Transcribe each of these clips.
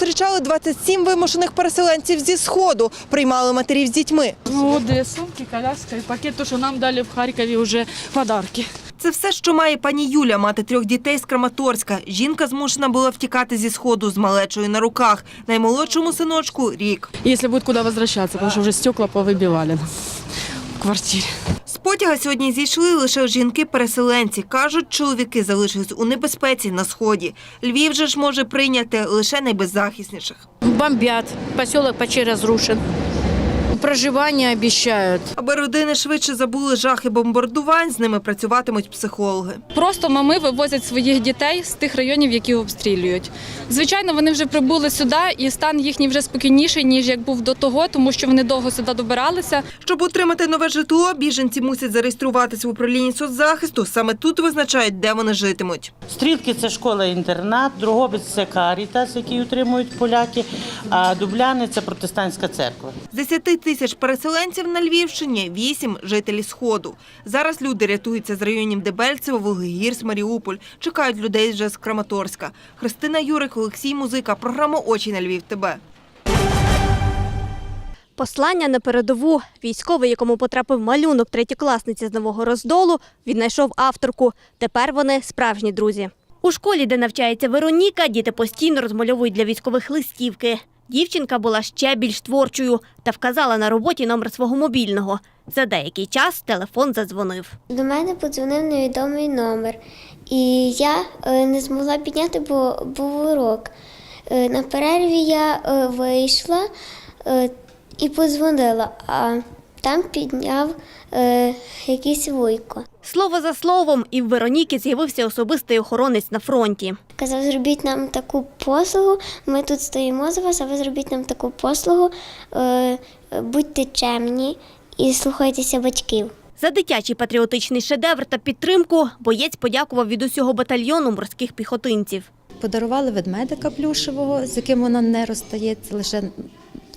Зустрічали 27 вимушених переселенців зі сходу, приймали матерів з дітьми. Ну, две сумки, коляска и пакет, то, что нам дали в Харькове уже подарки. Це все, що має пані Юля, мати трьох дітей з Краматорська. Жінка змушена була втікати зі сходу з малечою на руках. Наймолодшому синочку рік. Если будет куда возвращаться, потому что уже стекла повыбивали нам в квартире. Потяга сьогодні зійшли лише жінки-переселенці. Кажуть, чоловіки залишились у небезпеці на сході. Львів же ж може прийняти лише найбеззахисніших. Бомбят. Поселок почти разрушен. Проживание обещают. Аби родини швидше забули жахи бомбардувань, з ними працюватимуть психологи. Просто мами вивозять своїх дітей з тих районів, які обстрілюють. Звичайно, вони вже прибули сюди, і стан їхній вже спокійніший, ніж як був до того, тому що вони довго сюди добиралися. Щоб отримати нове житло, біженці мусять зареєструватися в управлінні соцзахисту. Саме тут визначають, де вони житимуть. Стрілки це школа-інтернат, Другобиць це Карітас, який утримують поляки, а Дубляни це протестантська церква. З 10 тисяч переселенців на Львівщині – 8 – жителі Сходу. Зараз люди рятуються з районів Дебельцево, Волгогірськ, Маріуполь. Чекають людей вже з Краматорська. Христина Юрик, Олексій Музика. Програма «Очі на Львів. ТБ». Послання на передову. Військовий, якому потрапив малюнок третєкласниці з нового роздолу, віднайшов авторку. Тепер вони справжні друзі. У школі, де навчається Вероніка, діти постійно розмальовують для військових листівки. Дівчинка була ще більш творчою та вказала на роботі номер свого мобільного. За деякий час телефон задзвонив. До мене подзвонив невідомий номер, і я е, не змогла підняти, бо був урок. Е, На перерві я е, вийшла і подзвонила, а там підняв якийсь вуйко. Слово за словом, і в Вероніки з'явився особистий охоронець на фронті. Казав, зробіть нам таку послугу. Ми тут стоїмо за вас, а ви зробіть нам таку послугу. Е, Будьте чемні і слухайтеся батьків. За дитячий патріотичний шедевр та підтримку боєць подякував від усього батальйону морських піхотинців. Подарували ведмедика плюшевого, з яким вона не розстається. Лише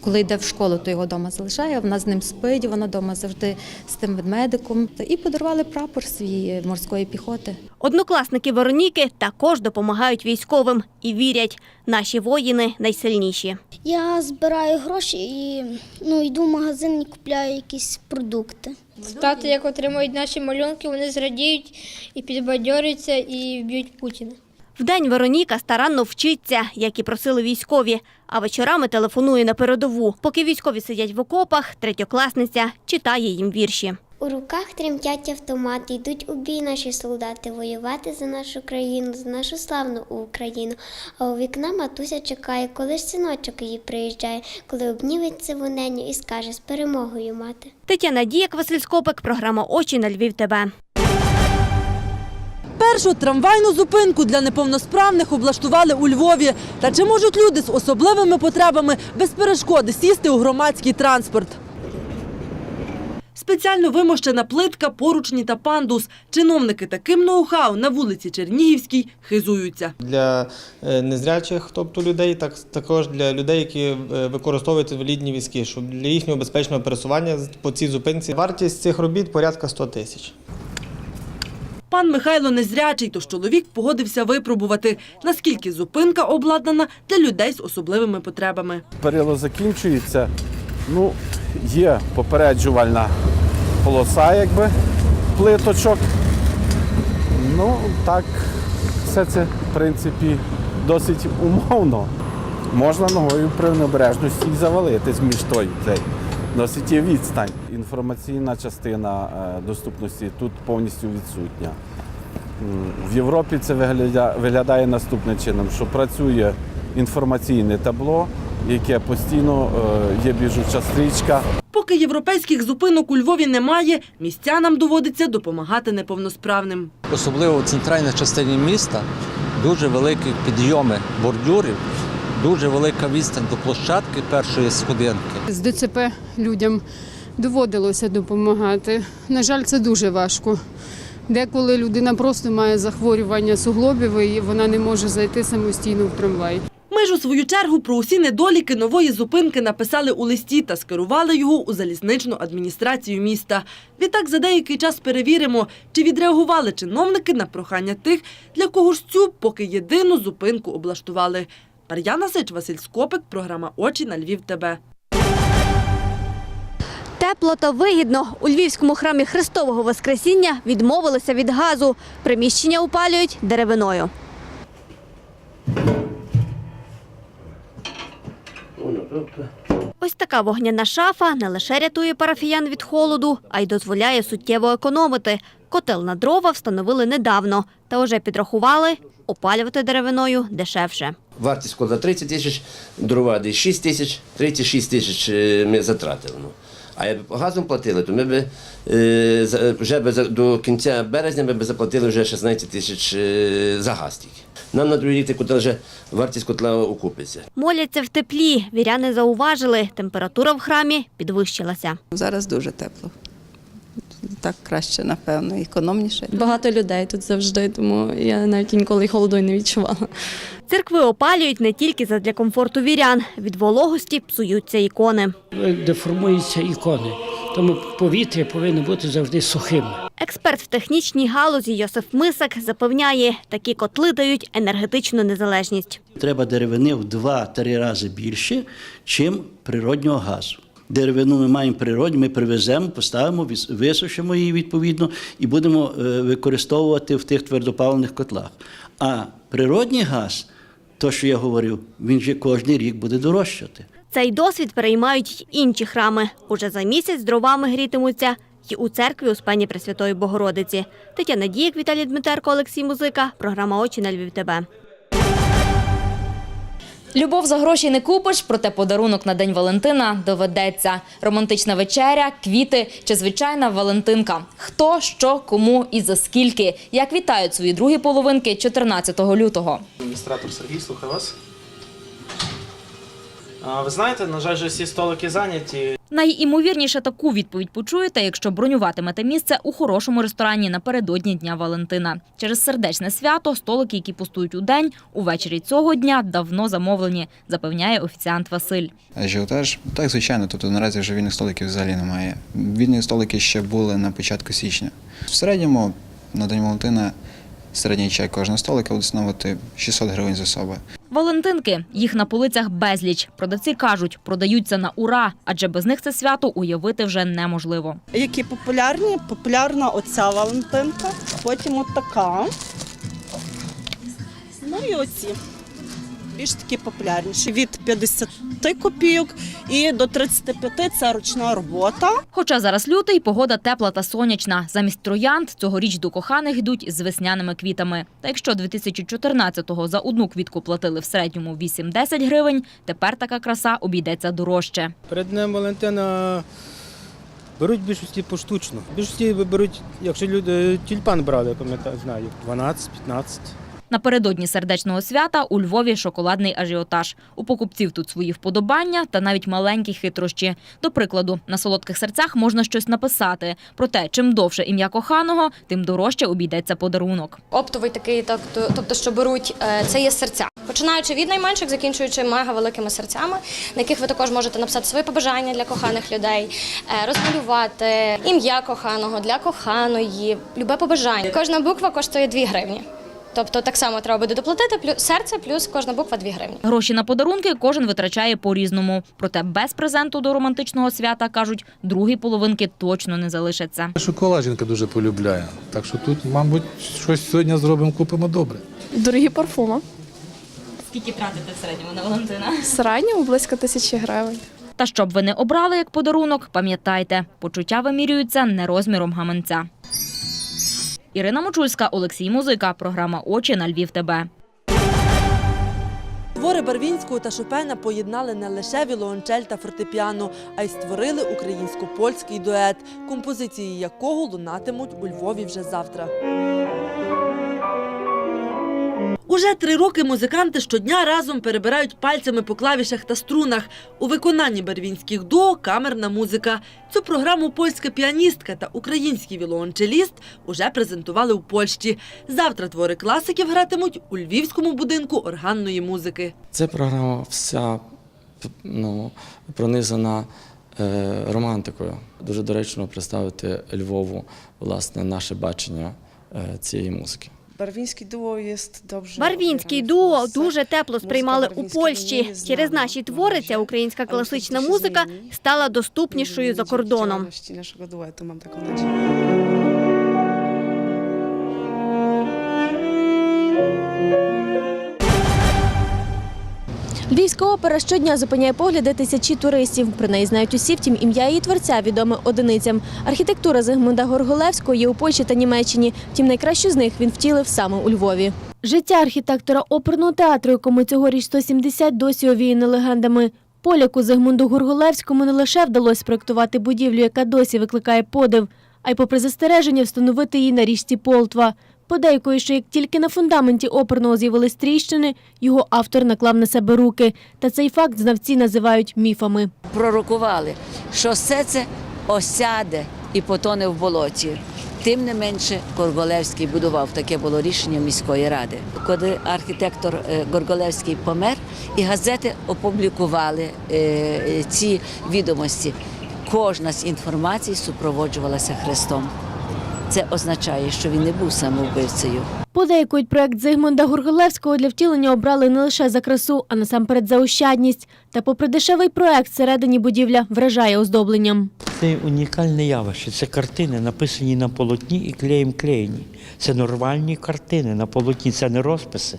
коли йде в школу, то його вдома залишає. Вона з ним спить, вона вдома завжди з тим ведмедиком. І подарували прапор свій морської піхоти. Однокласники Вероніки також допомагають військовим і вірять, наші воїни найсильніші. Я збираю гроші і ну, йду в магазин і купляю якісь продукти. Стати, як отримують наші малюнки, вони зрадіють і підбадьорюються і б'ють Путіна. Вдень Вероніка старанно вчиться, як і просили військові, а вечорами телефонує на передову. Поки військові сидять в окопах, третьокласниця читає їм вірші. У руках тремтять автомати, йдуть у бій наші солдати воювати за нашу країну, за нашу славну Україну. А у вікна матуся чекає, коли ж синочок її приїжджає, коли обніветься воненю і скаже з перемогою мати. Тетяна Діяк, Василь Скопик, програма Очі на Львів. ТБ. Першу трамвайну зупинку для неповносправних облаштували у Львові. Та чи можуть люди з особливими потребами без перешкоди сісти у громадський транспорт? Спеціально вимощена плитка, поручні та пандус. Чиновники таким ноу-хау на вулиці Чернігівській хизуються. Для е, незрячих, тобто людей, так також для людей, які е, використовують інвалідні візки, щоб для їхнього безпечного пересування по цій зупинці. Вартість цих робіт порядка 100 тисяч. Пан Михайло незрячий, тож чоловік погодився випробувати, наскільки зупинка обладнана для людей з особливими потребами. перило закінчується. Ну, є попереджувальна полоса, якби плиточок. Ну, так, все це, в принципі, досить умовно. Можна ногою при необережності і завалитись між той цей. Досить є відстань. Інформаційна частина е, доступності тут повністю відсутня. В Європі це виглядає, наступним чином, що працює інформаційне табло, яке постійно е, є біжуча стрічка. Поки європейських зупинок у Львові немає, містянам доводиться допомагати неповносправним. особливо в центральній частині міста, дуже великі підйоми бордюрів, дуже велика відстань до площадки першої сходинки. З ДЦП людям доводилося допомагати. На жаль, це дуже важко. Деколи людина просто має захворювання суглобів і вона не може зайти самостійно в трамвай. Ми ж у свою чергу про усі недоліки нової зупинки написали у листі та скерували його у залізничну адміністрацію міста. Відтак за деякий час перевіримо, чи відреагували чиновники на прохання тих, для кого ж цю поки єдину зупинку облаштували. Мар'яна Сич, Василь Скопик, програма Очі на Львів. ТБ. Тепло та вигідно. У Львівському храмі Христового Воскресіння відмовилися від газу. Приміщення опалюють деревиною. Ось така вогняна шафа не лише рятує парафіян від холоду, а й дозволяє суттєво економити. Котел на дрова встановили недавно та вже підрахували, опалювати деревиною дешевше. Вартість складає 30 тисяч, дрова десь 6 тисяч, 36 тисяч е, ми затратили. Ну. А якби газом платили, то ми б е, вже би до кінця березня ми б заплатили вже 16 тисяч е, за газ тільки. Нам на другий рік котел вже вартість котла окупиться. Моляться в теплі. Віряни зауважили, температура в храмі підвищилася. Зараз дуже тепло. Так краще, напевно, економніше. Багато людей тут завжди, тому я навіть інколи холоду не відчувала. Церкви опалюють не тільки задля комфорту вірян. Від вологості псуються ікони. деформуються ікони. Тому повітря повинно бути завжди сухим. Експерт в технічній галузі Йосиф Мисак запевняє, такі котли дають енергетичну незалежність. Треба деревини в 2-3 рази більше, чим природнього газу. Деревину ми маємо природню, ми привеземо, поставимо, висушимо її відповідно і будемо е, використовувати в тих твердопаливних котлах. А природній газ, то що я говорив, він вже кожен рік буде дорожчати. Цей досвід переймають й інші храми. Уже за місяць дровами грітимуться й у церкві Успені Пресвятої Богородиці. Тетяна Дієк, Віталій Дмитерко, Олексій Музика. Програма «Очі на Львів ТБ». Любов за гроші не купиш, проте подарунок на День Валентина доведеться. Романтична вечеря, квіти чи звичайна Валентинка. Хто, що, кому і за скільки. Як вітають свої другі половинки 14 лютого. Адміністратор Сергій, слухаю вас. Ви знаєте, на жаль, всі столики зайняті. Найімовірніше таку відповідь почуєте, якщо бронюватимете місце у хорошому ресторані напередодні Дня Валентина. Через сердечне свято столики, які пустують у день, увечері цього дня давно замовлені, запевняє офіціант Василь. Ажіотаж, так, звичайно, тобто наразі вже вільних столиків взагалі немає. Вільні столики ще були на початку січня. В середньому на День Валентина середній чай кожного столика буде становити 600 гривень за особи. Валентинки їх на полицях безліч. Продавці кажуть, продаються на ура, адже без них це свято уявити вже неможливо. Які популярні? Популярна оця Валентинка, потім от така. Ну і оці. Більш такі популярніші. Від 50 копійок і до 35 це ручна робота. Хоча зараз лютий, погода тепла та сонячна. Замість троянд цьогоріч до коханих йдуть з весняними квітами. Та якщо 2014-го за одну квітку платили в середньому 8-10 гривень, тепер така краса обійдеться дорожче. Перед Днем Валентина беруть більшості поштучно. Більшості беруть, якщо люди тюльпан брали, я пам'ятаю, знаю, 12-15. Напередодні сердечного свята у Львові шоколадний ажіотаж. У покупців тут свої вподобання та навіть маленькі хитрощі. До прикладу, на солодких серцях можна щось написати. Проте, чим довше ім'я коханого, тим дорожче обійдеться подарунок. Оптовий такий, так, тобто, що беруть, е, це є серця. Починаючи від найменших, закінчуючи мега великими серцями, на яких ви також можете написати свої побажання для коханих людей, е, розмалювати ім'я коханого для коханої, любе побажання. Кожна буква коштує 2 гривні. Тобто так само треба буде доплатити плюс серце, плюс кожна буква 2 гривні. Гроші на подарунки кожен витрачає по-різному. Проте без презенту до романтичного свята, кажуть, другої половинки точно не залишаться. Шоколад жінка дуже полюбляє. Так що тут, мабуть, щось сьогодні зробимо, купимо добре. Дорогі парфуми. Скільки тратите в середньому на Валентина? В середньому близько тисячі гривень. Та щоб ви не обрали як подарунок, пам'ятайте, почуття вимірюються не розміром гаманця. Ірина Мочульська, Олексій Музика. Програма Очі на Львів. ТБ. Твори Барвінського та Шопена поєднали не лише вілончель та фортепіано, а й створили українсько-польський дует, композиції якого лунатимуть у Львові вже завтра. Уже три роки музиканти щодня разом перебирають пальцями по клавішах та струнах. У виконанні барвінських дуо камерна музика. Цю програму польська піаністка та український віолончеліст уже презентували у Польщі. Завтра твори класиків гратимуть у львівському будинку органної музики. Ця програма вся ну, пронизана е, романтикою. Дуже доречно представити Львову власне наше бачення е, цієї музики. Барвінський дуо є добре. Барвінський дуо дуже тепло сприймали у Польщі. Через наші твори ця українська класична музика стала доступнішою за кордоном. нашого дуету, мам таку nadzieję. Львівська опера щодня зупиняє погляди тисячі туристів. Про неї знають усі, втім ім'я її творця відоме одиницям. Архітектура Зигмунда Горголевського є у Польщі та Німеччині. Втім, найкращу з них він втілив саме у Львові. Життя архітектора оперного театру, якому цьогоріч 170, досі овіяне легендами. Поляку Зигмунду Горголевському не лише вдалося спроектувати будівлю, яка досі викликає подив, а й попри застереження встановити її на річці Полтва. Подейкує, що як тільки на фундаменті оперного з'явились тріщини, його автор наклав на себе руки. Та цей факт знавці називають міфами. пророкували, що все це осяде і потоне в болоті. Тим не менше, Горголевський будував таке було рішення міської ради. Коли архітектор е, Горголевський помер, і газети опублікували е, ці відомості. Кожна з інформацій супроводжувалася хрестом. Це означає, що він не був самовбивцею. Подейкують проект Зигмунда Горголевського для втілення обрали не лише за красу, а насамперед за ощадність. Та попри дешевий проект, всередині будівля вражає оздобленням. Це унікальне явище. Це картини, написані на полотні і клеєм клеєні. Це нормальні картини на полотні, це не розписи.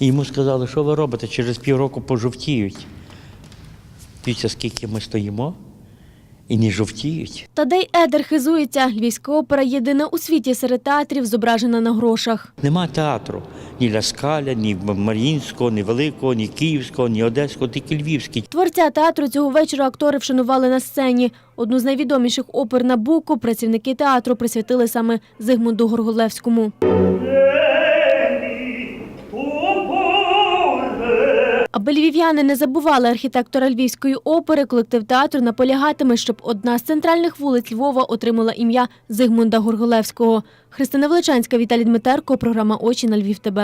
І йому сказали, що ви робите, через півроку пожовтіють. Дивіться, скільки ми стоїмо і не жовтіють. Тадей Едер хизується. Львівська опера єдина у світі серед театрів, зображена на грошах. Нема театру ні Ляскаля, ні Мар'їнського, ні Великого, ні Київського, ні Одеського, тільки Львівський. Творця театру цього вечора актори вшанували на сцені. Одну з найвідоміших опер на Буку працівники театру присвятили саме Зигмунду Горголевському. Аби львів'яни не забували архітектора Львівської опери, колектив театру наполягатиме, щоб одна з центральних вулиць Львова отримала ім'я Зигмунда Горголевського. Христина Величанська, Віталій Дмитерко, програма Очі на Львів. ТБ.